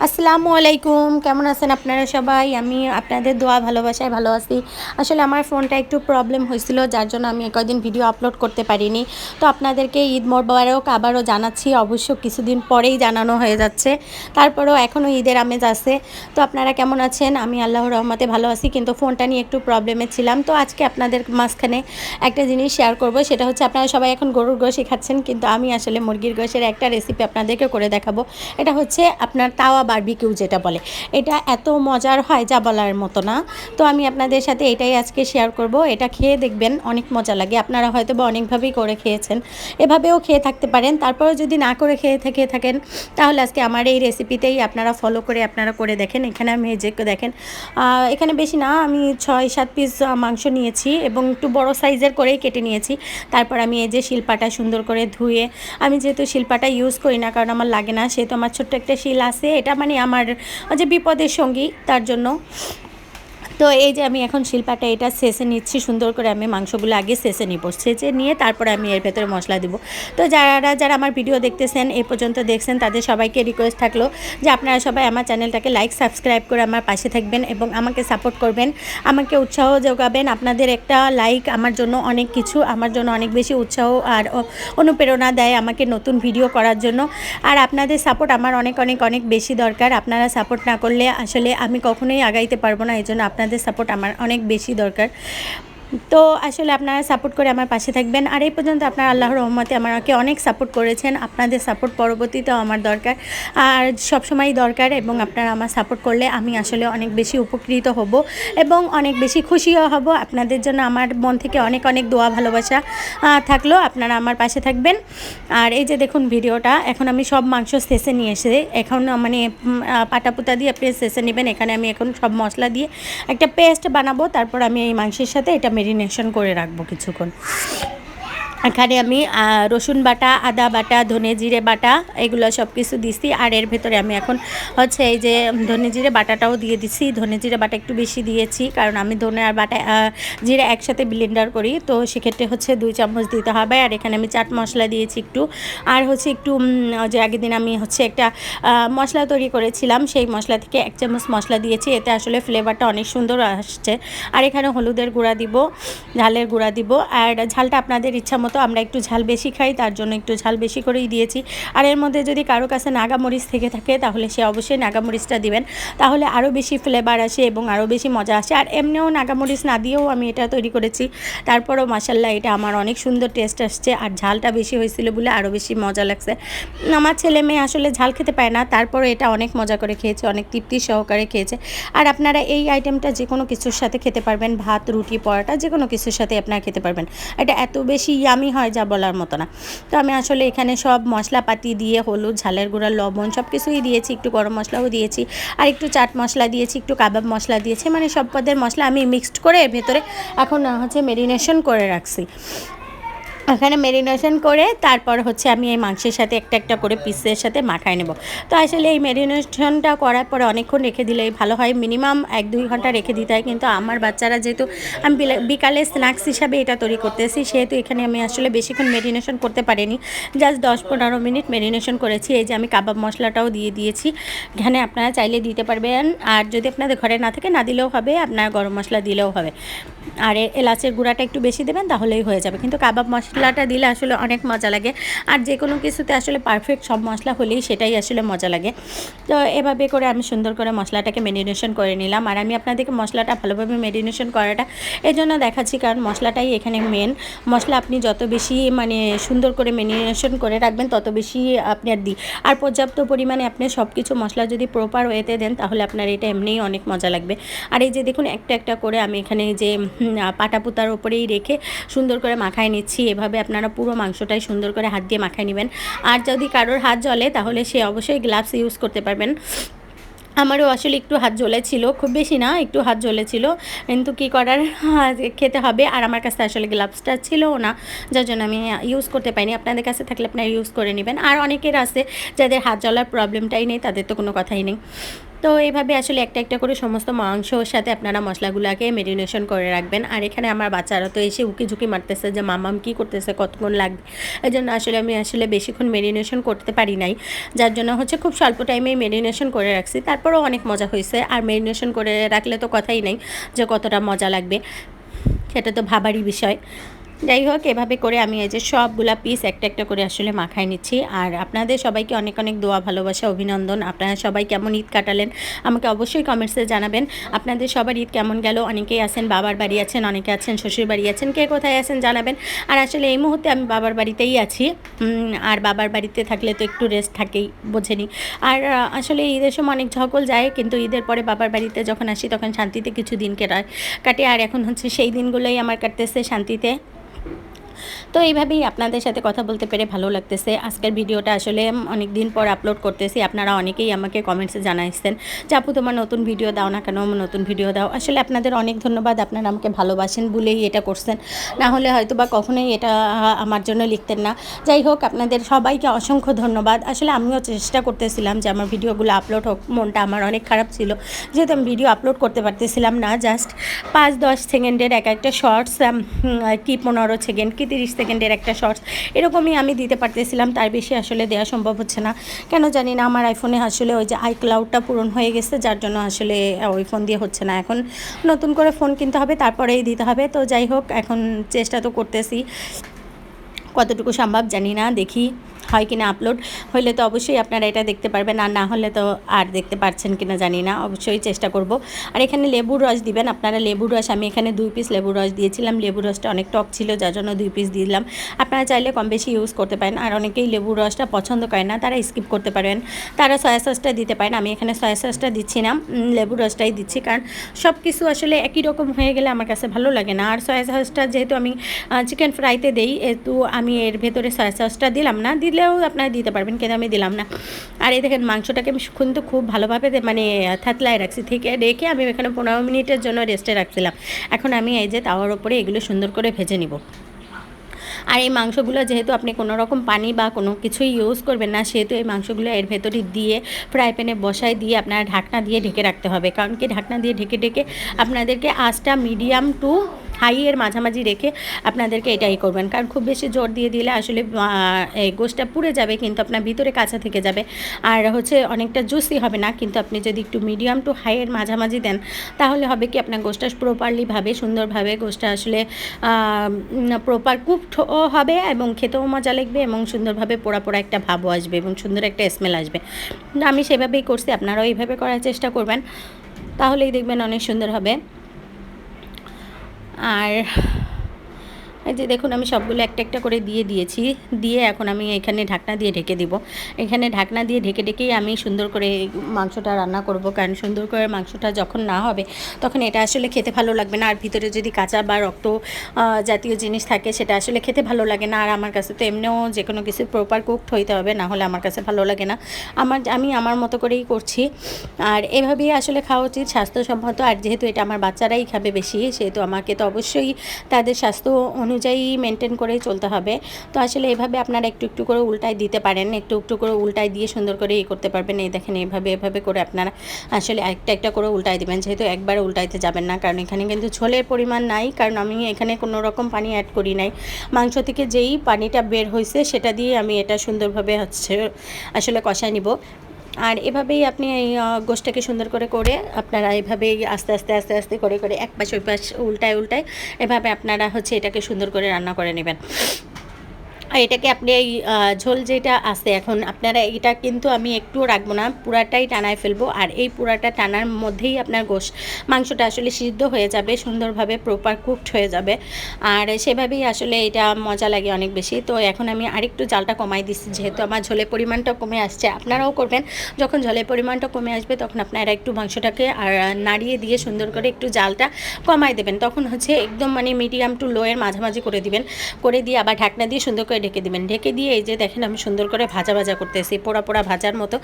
আসসালামু আলাইকুম, কেমন আছেন আপনারা সবাই? আমি আপনাদের দোয়া, ভালোবাসায় ভালো আছি। আসলে আমার ফোনটা একটু প্রবলেম হয়েছিল, যার জন্য আমি কয়েকদিন ভিডিও আপলোড করতে পারিনি। তো আপনাদেরকে ঈদ মোবারক আবারও জানাচ্ছি, অবশ্য কিছুদিন পরেই জানানো হয়ে যাচ্ছে। তারপরেও এখনও ঈদের আমেজ আছে। তো আপনারা কেমন আছেন? আমি আল্লাহ রহমতে ভালো আছি, কিন্তু ফোনটা নিয়ে একটু প্রবলেমে ছিলাম। তো আজকে আপনাদের মাঝখানে একটা জিনিস শেয়ার করব, সেটা হচ্ছে আপনারা সবাই এখন গরুর গোশই খাচ্ছেন, কিন্তু আমি আসলে মুরগির গোশের একটা রেসিপি আপনাদেরকে করে দেখাবো। এটা হচ্ছে আপনার তাওয়া বারবিকিউ যেটা বলে। এটা এত মজার হয় যা বলার মতো না। তো আমি আপনাদের সাথে এটাই আজকে শেয়ার করব। এটা খেয়ে দেখবেন, অনেক মজা লাগে। আপনারা হয়তো বা অনেকভাবেই করে খেয়েছেন। এভাবেও খেয়ে থাকতে পারেন। তারপরে যদি না করে খেয়ে থেকে থাকেন, তাহলে আজকে আমার এই রেসিপিতেই আপনারা ফলো করে আপনারা করে দেখেন। এখানে আমি যে দেখেন এখানে বেশি না, আমি ছয়, সাত পিস মাংস নিয়েছি এবং একটু বড় সাইজের করেই কেটে নিয়েছি। তারপর আমি এই যে শিল্পাটা সুন্দর করে ধুয়ে, আমি যেহেতু শিল্পাটা ইউজ করি না, কারণ আমার লাগে না, সেহেতু আমার ছোট্ট একটা শিল আছে, এটা মানে আমার যে বিপদের সঙ্গী তার জন্য তো এই যে আমি এখন শিল্পাটা এটা শেষে নিচ্ছি, সুন্দর করে আমি মাংসগুলো আগে শেষে নিব। শেষে নিয়ে তারপরে আমি এর ভেতরে মশলা দিব। তো যারা যারা আমার ভিডিও দেখতেছেন এই পর্যন্ত দেখছেন, তাদের সবাইকে রিকোয়েস্ট থাকল যে আপনারা সবাই আমার চ্যানেলটাকে লাইক সাবস্ক্রাইব করে আমার পাশে থাকবেন এবং আমাকে সাপোর্ট করবেন, আমাকে উৎসাহ যোগাবেন। আপনাদের একটা লাইক আমার জন্য অনেক কিছু, আমার জন্য অনেক বেশি উৎসাহ আর অনুপ্রেরণা দেয় আমাকে নতুন ভিডিও করার জন্য। আর আপনাদের সাপোর্ট আমার অনেক অনেক অনেক বেশি দরকার। আপনারা সাপোর্ট না করলে আসলে আমি কখনোই আগাইতে পারব না এই জন্য আপনাদের আপনাদের সাপোর্ট আমার অনেক বেশি দরকার। তো আসলে আপনারা সাপোর্ট করে আমার পাশে থাকবেন। আর এই পর্যন্ত আপনার আল্লাহর রহমতে আমাকে অনেক সাপোর্ট করেছেন। আপনাদের সাপোর্ট পরবর্তীতেও আমার দরকার। আর সবসময়ই দরকার এবং আপনারা আমার সাপোর্ট করলে আমি আসলে অনেক বেশি উপকৃত হব এবং অনেক বেশি খুশিও হব। আপনাদের জন্য আমার মন থেকে অনেক অনেক দোয়া, ভালোবাসা থাকল। আপনারা আমার পাশে থাকবেন। আর এই যে দেখুন ভিডিওটা, এখন আমি সব মাংস শেষে নিয়ে এসে, এখন মানে পাটাপুতা দিয়ে আপনি শেষে নেবেন। এখানে আমি এখন সব মশলা দিয়ে একটা পেস্ট বানাবো। তারপর আমি এই মাংসের সাথে এটা মেরিনেশন করে রাখব কিছুক্ষণ। এখানে আমি রসুন বাটা, আদা বাটা, ধনে জিরে বাটা এগুলো সব কিছু দিছি। আর এর ভেতরে আমি এখন হচ্ছে এই যে ধনে জিরে বাটাটাও দিয়ে দিছি। ধনে জিরে বাটা একটু বেশি দিয়েছি কারণ আমি ধনে আর বাটা জিরে একসাথে ব্লেন্ডার করি। তো সেক্ষেত্রে হচ্ছে দুই চামচ দিতে হবে। আর এখানে আমি চাট মশলা দিয়েছি একটু। আর হচ্ছে একটু যে আগের দিন আমি হচ্ছে একটা মশলা তৈরি করেছিলাম। সেই মশলা থেকে এক চামচ মশলা দিয়েছি। এতে আসলে ফ্লেভারটা অনেক সুন্দর আসছে। আর এখানে হলুদের গুঁড়া দিব, ঝালের গুঁড়া দিব। আর ঝালটা আপনাদের ইচ্ছা মতো আমরা একটু ঝাল বেশি খাই, তার জন্য একটু ঝাল বেশি করেই দিয়েছি। আর এর মধ্যে যদি কারও কাছে নাগামরিচ থেকে থাকে, তাহলে সে অবশ্যই নাগামরিচটা দিবেন। তাহলে আরও বেশি ফ্লেভার আসে এবং আরও বেশি মজা আসে। আর এমনিও নাগামরিচ না দিয়েও আমি এটা তৈরি করেছি। তারপরও মাসাল্লাহ এটা আমার অনেক সুন্দর টেস্ট আসছে। আর ঝালটা বেশি হয়েছিল বলে আরও বেশি মজা লাগছে। আমার ছেলে মেয়ে আসলে ঝাল খেতে পায় না তারপরে এটা অনেক মজা করে খেয়েছে, অনেক তৃপ্তি সহকারে খেয়েছে। আর আপনারা এই আইটেমটা যে কোনো কিছুর সাথে খেতে পারবেন। ভাত, রুটি, পরোটা যে কোনো কিছুর সাথে আপনারা খেতে পারবেন। এটা এত বেশি ইয়ামি আমি হয় যা বলার মতো না। তো আমি আসলে এখানে সব মশলাপাতি দিয়ে হলুদ, ঝালের গুঁড়া, লবণ সব কিছুই দিয়েছি, একটু গরম মশলাও দিয়েছি, আর একটু চাট মশলা দিয়েছি, একটু কাবাব মশলা দিয়েছি মানে সব পদের মশলা আমি মিক্সড করে ভেতরে এখন হচ্ছে মেরিনেশন করে রাখছি। এখানে মেরিনেশন করে তারপর হচ্ছে আমি এই মাংসের সাথে একটা একটা করে পিসের সাথে মাখায় নেব। তো আসলে এই মেরিনেশনটা করার পরে অনেকক্ষণ রেখে দিলেই ভালো হয়। মিনিমাম এক দুই ঘণ্টা রেখে দিতে হয়। কিন্তু আমার বাচ্চারা যেহেতু আমি বিকালে স্ন্যাক্স হিসাবে এটা তৈরি করতেছি, সেহেতু এখানে আমি আসলে বেশিক্ষণ মেরিনেশন করতে পারিনি। জাস্ট দশ পনেরো মিনিট মেরিনেশন করেছি। এই যে আমি কাবাব মশলাটাও দিয়ে দিয়েছি। এখানে আপনারা চাইলে দিতে পারবেন। আর যদি আপনাদের ঘরে না থাকে, না দিলেও হবে। আপনার গরম মশলা দিলেও হবে। আর এলাচের গুঁড়াটা একটু বেশি দেবেন, তাহলেই হয়ে যাবে। কিন্তু কাবাব মশলাটা দিলে আসলে অনেক মজা লাগে। আর যে কোনো কিছুতে আসলে পারফেক্ট সব মশলা হলেই সেটাই আসলে মজা লাগে। তো এভাবে করে আমি সুন্দর করে মশলাটাকে মেরিনেশন করে নিলাম। আর আমি আপনাদেরকে মশলাটা ভালোভাবে মেরিনেশন করাটা এই জন্য দেখাচ্ছি, কারণ মশলাটাই এখানে মেন মশলা আপনি যত বেশি মানে সুন্দর করে মেরিনেশন করে রাখবেন, তত বেশি আপনার দিই আর পর্যাপ্ত পরিমাণে আপনি সব কিছু মশলা যদি প্রপার ওয়েতে দেন, তাহলে আপনার এটা এমনিই অনেক মজা লাগবে। আর এই যে দেখুন, একটা একটা করে আমি এখানে যে পাটা পুতার ওপরেই রেখে সুন্দর করে মাখায় নিচ্ছি। এভাবে আপনারা পুরো মাংসটাই সুন্দর করে হাত দিয়ে মাখায় নেবেন। আর যদি কারোর হাত জ্বলে, তাহলে সে অবশ্যই গ্লাভস ইউজ করতে পারবেন। আমারও আসলে একটু হাত জ্বলেছিল, খুব বেশি না, একটু হাত জ্বলেছিল। কিন্তু কী করার? খেতে হবে। আর আমার কাছে আসলে গ্লাভসটা ছিল না, যার জন্য আমি ইউজ করতে পারিনি। আপনাদের কাছে থাকলে আপনারা ইউজ করে নেবেন। আর অনেকের আছে, যাদের হাত জ্বলার প্রবলেমটাই নেই, তাদের তো কোনো কথাই নেই। তো এইভাবে আসলে একটা একটা করে সমস্ত মাংসর সাথে আপনারা মশলাগুলোকে মেরিনেশন করে রাখবেন। আর এখানে আমার বাচ্চারা তো এসে উকি ঝুঁকি মারতেছে যে, মামাম, কী করতেছে? কতক্ষণ লাগবে? এই জন্য আসলে আমি আসলে বেশিক্ষণ মেরিনেশন করতে পারি নাই। যার জন্য হচ্ছে খুব স্বল্প টাইমেই মেরিনেশন করে রাখছি। তারপরেও অনেক মজা হয়েছে। আর মেরিনেশন করে রাখলে তো কথাই নেই যে, কতটা মজা লাগবে। সেটা তো ভাবারই বিষয়। যাই হোক এভাবে করে আমি এই যে সবগুলা পিস একটা একটা করে আসলে মাখায় নিচ্ছি। আর আপনাদের সবাইকে অনেক অনেক দোয়া, ভালোবাসা, অভিনন্দন। আপনারা সবাই কেমন ঈদ কাটালেন, আমাকে অবশ্যই কমেন্টসে জানাবেন। আপনাদের সবার ঈদ কেমন গেল? অনেকেই আছেন বাবার বাড়ি আছেন, অনেকে আছেন শ্বশুর বাড়ি আছেন, কে কোথায় আছেন জানাবেন। আর আসলে এই মুহূর্তে আমি বাবার বাড়িতেই আছি। আর বাবার বাড়িতে থাকলে তো একটু রেস্ট থাকেই, বোঝেনি। আর আসলে ঈদের সময় অনেক ঝকল যায়, কিন্তু ঈদের পরে বাবার বাড়িতে যখন আসি তখন শান্তিতে কিছু দিন কেটায়, কাটে। আর এখন হচ্ছে সেই দিনগুলোই আমার কাটতেছে শান্তিতে। তো এইভাবেই আপনাদের সাথে কথা বলতে পেরে ভালো লাগতেছে। আজকের ভিডিওটা আসলে অনেক দিন পর আপলোড করতেছি। আপনারা অনেকেই আমাকে কমেন্টসে জানাইছেন যে, আপু, তোমার নতুন ভিডিও দাও না কেন? নতুন ভিডিও দাও। আসলে আপনাদের অনেক ধন্যবাদ। আপনারা আমাকে ভালোবাসেন বলেই এটা করছেন। না হলে হয়তো বা কখনোই এটা আমার জন্য লিখতেন না। যাই হোক, আপনাদের সবাইকে অসংখ্য ধন্যবাদ। আসলে আমিও চেষ্টা করতেছিলাম যে, আমার ভিডিওগুলো আপলোড হোক। মনটা আমার অনেক খারাপ ছিল। যেহেতু আমি ভিডিও আপলোড করতে পারতেছিলাম না জাস্ট পাঁচ দশ সেকেন্ডের এক একটা শর্টস কি পনেরো সেকেন্ড কি তিরিশ সেকেন্ডের একটা শর্টস এরকমই আমি দিতে পারতেছিলাম, তার বেশি আসলে দেওয়া সম্ভব হচ্ছে না। কেন জানি না, আমার আইফোনে আসলে ওই যে আই ক্লাউডটা পূরণ হয়ে গেছে, যার জন্য আসলে ওই ফোন দিয়ে হচ্ছে না। এখন নতুন করে ফোন কিনতে হবে, তারপরেই দিতে হবে। তো যাই হোক, এখন চেষ্টা তো করতেছি। কতটুকু সম্ভব জানি না, দেখি। হয় কিনা আপলোড হইলে তো অবশ্যই আপনারা এটা দেখতে পারবেন, আর না হলে তো আর দেখতে পারছেন কিনা জানি না, অবশ্যই চেষ্টা করব। আর এখানে লেবুর রস দিবেন, আপনারা লেবুর রস, আমি এখানে দুই পিস লেবুর রস দিয়েছিলাম, লেবুর রসটা অনেক টক ছিল, যার জন্য দুই পিস দিলাম। আপনারা চাইলে কম বেশি ইউজ করতে পারেন, আর অনেকেই লেবুর রসটা পছন্দ করে না, তারা স্কিপ করতে পারেন। তারা সয়া সসটা দিতে পারেন, আমি এখানে সয়া সসটা দিচ্ছি না লেবুর রসটাই দিচ্ছি, কারণ সব কিছু আসলে একই রকম হয়ে গেলে আমার কাছে ভালো লাগে না। আর সয়া সসটা যেহেতু আমি চিকেন ফ্রাইতে দেই একটু আমি এর ভেতরে সয়া সসটা দিলাম না দিলেও আপনারা দিতে পারবেন, কিন্তু আমি দিলাম না। আর এই দেখেন, মাংসটাকে আমি কিন্তু খুব ভালোভাবে মানে থাতলায় রাখছি, থেকে রেখে আমি এখানে পনেরো মিনিটের জন্য রেস্টে রাখছিলাম। এখন আমি এই যে তাওয়ার ওপরে এগুলো সুন্দর করে ভেজে নিব। আর এই মাংসগুলো যেহেতু আপনি কোনো রকম পানি বা কোনো কিছুই ইউজ করবেন না, সেহেতু এই মাংসগুলো এর ভেতরে দিয়ে ফ্রাই প্যানে বসায় দিয়ে আপনার ঢাকনা দিয়ে ঢেকে রাখতে হবে। কারণ কি? ঢাকনা দিয়ে ঢেকে ঢেকে আপনাদেরকে আঁচটা মিডিয়াম টু হাইয়ের মাঝামাঝি রেখে আপনাদেরকে এটাই করবেন। কারণ খুব বেশি জোর দিয়ে দিলে আসলে গোষ্ঠটা পুড়ে যাবে, কিন্তু আপনার ভিতরে কাঁচা থেকে যাবে। আর হচ্ছে অনেকটা জুসি হবে না, কিন্তু আপনি যদি একটু মিডিয়াম টু হাইয়ের মাঝামাঝি দেন, তাহলে হবে কি আপনার গোষ্ঠটা প্রপারলিভাবে সুন্দরভাবে গোষ্ঠটা আসলে প্রপার কুকডও হবে এবং খেতেও মজা লাগবে এবং সুন্দরভাবে পোড়া পোড়া একটা ভাবও আসবে এবং সুন্দর একটা স্মেল আসবে। আমি সেভাবেই করছি, আপনারাও এইভাবে করার চেষ্টা করবেন। তাহলেই দেখবেন অনেক সুন্দর হবে। আর এই যে দেখুন, আমি সবগুলো একটা একটা করে দিয়ে দিয়েছি। দিয়ে এখন আমি এখানে ঢাকনা দিয়ে ঢেকে দিব। এখানে ঢাকনা দিয়ে ঢেকে ঢেকেই আমি সুন্দর করে মাংসটা রান্না করব। কারণ সুন্দর করে মাংসটা যখন না হবে, তখন এটা আসলে খেতে ভালো লাগবে না। আর ভিতরে যদি কাঁচা বা রক্ত জাতীয় জিনিস থাকে, সেটা আসলে খেতে ভালো লাগে না। আর আমার কাছে তো এমনিও যে কোনো কিছু প্রপার কুকড হইতে হবে, না হলে আমার কাছে ভালো লাগে না। আমার, আমি আমার মতো করেই করছি। আর এভাবেই আসলে খাওয়া উচিত স্বাস্থ্যসম্মত। আর যেহেতু এটা আমার বাচ্চারাই খাবে বেশি, সেহেতু আমাকে তো অবশ্যই তাদের স্বাস্থ্য অনুযায়ী মেনটেন করেই চলতে হবে। তো আসলে এভাবে আপনারা একটু একটু করে উল্টায় দিতে পারেন, একটু একটু করে উল্টাই দিয়ে সুন্দর করে ই করতে পারবেন। এই দেখেন এইভাবে এভাবে করে আপনারা আসলে একটা একটা করে উল্টায় দেবেন। যেহেতু একবার উল্টাইতে যাবেন না, কারণ এখানে কিন্তু ঝোলের পরিমাণ নাই, কারণ আমি এখানে কোনো রকম পানি অ্যাড করি নাই। মাংস থেকে যেই পানিটা বের হয়েছে সেটা দিয়ে আমি এটা সুন্দরভাবে হচ্ছে, আসলে কষায় নিব। আর এভাবেই আপনি এই গোষ্ঠটাকে সুন্দর করে করে আপনারা এভাবেই আস্তে আস্তে আস্তে আস্তে করে করে এক পাশ, ওই পাশ, উল্টায় উল্টায় এভাবে আপনারা হচ্ছে এটাকে সুন্দর করে রান্না করে নেবেন। এটাকে আপনি এই ঝোল যেটা আছে এখন, আপনারা এটা কিন্তু আমি একটুও রাখব না, পুরাটাই টানায় ফেলব। আর এই পুরাটা টানার মধ্যেই আপনার গোশ, মাংসটা আসলে সিদ্ধ হয়ে যাবে, সুন্দরভাবে প্রপার কুকড হয়ে যাবে। আর সেভাবেই আসলে এটা মজা লাগে অনেক বেশি। তো এখন আমি আরেকটু জালটা কমাই দিচ্ছি, যেহেতু আমার ঝোলের পরিমাণটা কমে আসছে। আপনারাও করবেন, যখন ঝোলের পরিমাণটা কমে আসবে, তখন আপনারা একটু মাংসটাকে আর নাড়িয়ে দিয়ে সুন্দর করে একটু জালটা কমাই দেবেন। তখন হচ্ছে একদম মানে মিডিয়াম টু লোয়ের মাঝামাঝি করে দিবেন। করে দিয়ে আবার ঢাকনা দিয়ে সুন্দর করে ঢেকে দিবেন। ঢেকে দিয়ে এই যে দেখেন আমি সুন্দর করে ভাজা ভাজা করতেছি, পোড়া পোড়া ভাজার মতো।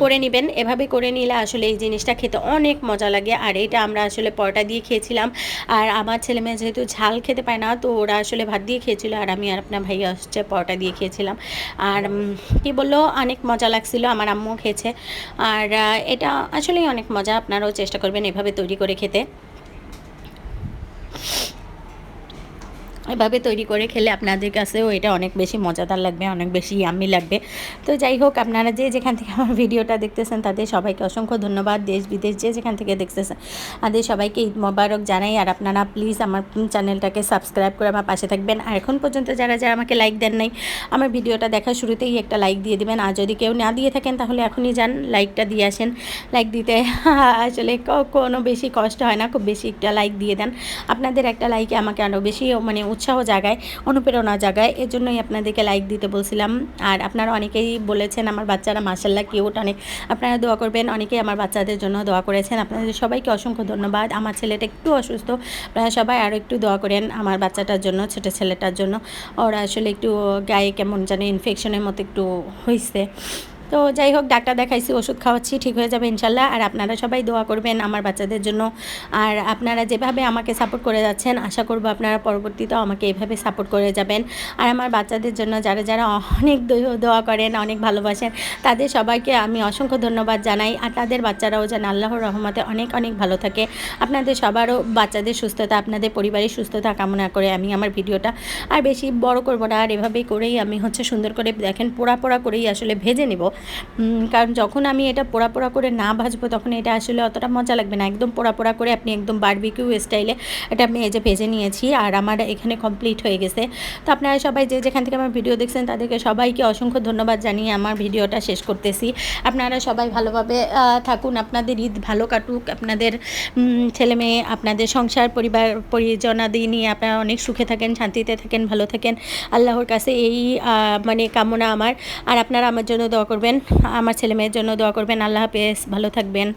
করে নেবেন। এভাবে করে নিলে আসলে এই জিনিসটা খেতে অনেক মজা লাগে। আর এটা আমরা আসলে পরোটা দিয়ে খেয়েছিলাম। আর আমার ছেলে মেয়ে যেহেতু ঝাল খেতে পায় না, তো ওরা আসলে ভাত দিয়ে খেয়েছিল আর আমি আর আপনার ভাইয়া হচ্ছে পরোটা দিয়ে খেয়েছিলাম। আর কি বলল? অনেক মজা লাগছিল, আমার আম্মু খেয়েছে। আর এটা আসলেই অনেক মজা। আপনারাও চেষ্টা করবেন এভাবে তৈরি করে খেতে। এভাবে তৈরি করে খেলে আপনাদের কাছেও এটা অনেক বেশি মজাদার লাগবে, অনেক বেশি ইয়াম্মি লাগবে। তো যাই হোক, আপনারা যে যেখান থেকে আমার ভিডিওটা দেখতেছেন, তাদের সবাইকে অসংখ্য ধন্যবাদ। দেশ বিদেশ যে যেখান থেকে দেখতেছেন, তাদের সবাইকে ঈদ মোবারক জানাই। আর আপনারা প্লিজ আমার চ্যানেলটাকে সাবস্ক্রাইব করে আমার পাশে থাকবেন। আর এখন পর্যন্ত যারা যারা আমাকে লাইক দেন নাই, আমার ভিডিওটা দেখার শুরুতেই একটা লাইক দিয়ে দিবেন। আর যদি কেউ না দিয়ে থাকেন, তাহলে এখনই যান লাইকটা দিয়ে আসেন। লাইক দিতে আসলে কোনো বেশি কষ্ট হয় না, খুব বেশি একটা লাইক দিয়ে দেন। আপনাদের একটা লাইকে আমাকে আরও বেশি মানে উৎসাহ জাগায়, অনুপ্রেরণা জাগায়। এর জন্যই আপনাদেরকে লাইক দিতে বলছিলাম। আর আপনারা অনেকেই বলেছেন, আমার বাচ্চারা মাসাল্লাহ কিউট অনেক। আপনারা দোয়া করবেন, অনেকেই আমার বাচ্চাদের জন্য দোয়া করেছেন। আপনাদের সবাইকে অসংখ্য ধন্যবাদ। আমার ছেলেটা একটু অসুস্থ। আপনারা সবাই আরও একটু দোয়া করেন আমার বাচ্চাটার জন্য, ছোটো ছেলেটার জন্য। ওরা আসলে একটু গায়ে কেমন জানি ইনফেকশনের মতো একটু হয়েছে তো যাই হোক, ডাক্তার দেখাইছি, ওষুধ খাওয়াচ্ছি, ঠিক হয়ে যাবে ইনশাল্লাহ। আর আপনারা সবাই দোয়া করবেন আমার বাচ্চাদের জন্য। আর আপনারা যেভাবে আমাকে সাপোর্ট করে যাচ্ছেন, আশা করব আপনারা পরবর্তীতেও আমাকে এভাবে সাপোর্ট করে যাবেন। আর আমার বাচ্চাদের জন্য যারা যারা অনেক দোয়া করেন, অনেক ভালোবাসেন, তাদের সবাইকে আমি অসংখ্য ধন্যবাদ জানাই। আর তাদের বাচ্চারাও যেন আল্লাহর রহমতে অনেক অনেক ভালো থাকে। আপনাদের সবারও বাচ্চাদের সুস্থতা, আপনাদের পরিবারের সুস্থতা কামনা করে আমি আমার ভিডিওটা আর বেশি বড় করব না। আর এভাবেই করেই আমি হচ্ছে সুন্দর করে দেখেন, পোড়া পোড়া করেই আসলে ভেজে নেব। কারণ যখন আমি এটা পোড়া পোড়া করে না ভাজবো, তখন এটা আসলে অতটা মজা লাগবে না। একদম পোড়া পোড়া করে আপনি একদম বারবিকিউ স্টাইলে এটা আমি এই যে ভেজে নিয়েছি আর আমার এখানে কমপ্লিট হয়ে গেছে। তো আপনারা সবাই যে যেখান থেকে আমার ভিডিও দেখছেন, তাদেরকে সবাইকে অসংখ্য ধন্যবাদ জানিয়ে আমার ভিডিওটা শেষ করতেছি। আপনারা সবাই ভালোভাবে থাকুন, আপনাদের ঈদ ভালো কাটুক, আপনাদের ছেলে মেয়ে আপনাদের সংসার, পরিবার, পরিজনাদি নিয়ে আপনারা অনেক সুখে থাকেন, শান্তিতে থাকেন, ভালো থাকেন। আল্লাহর কাছে এই মানে কামনা আমার। আর আপনারা আমার জন্য দোয়া করবেন। আমার ছেলে মেয়ের জন্য দোয়া করবেন। আল্লাহ হাফেজ। ভালো থাকবেন।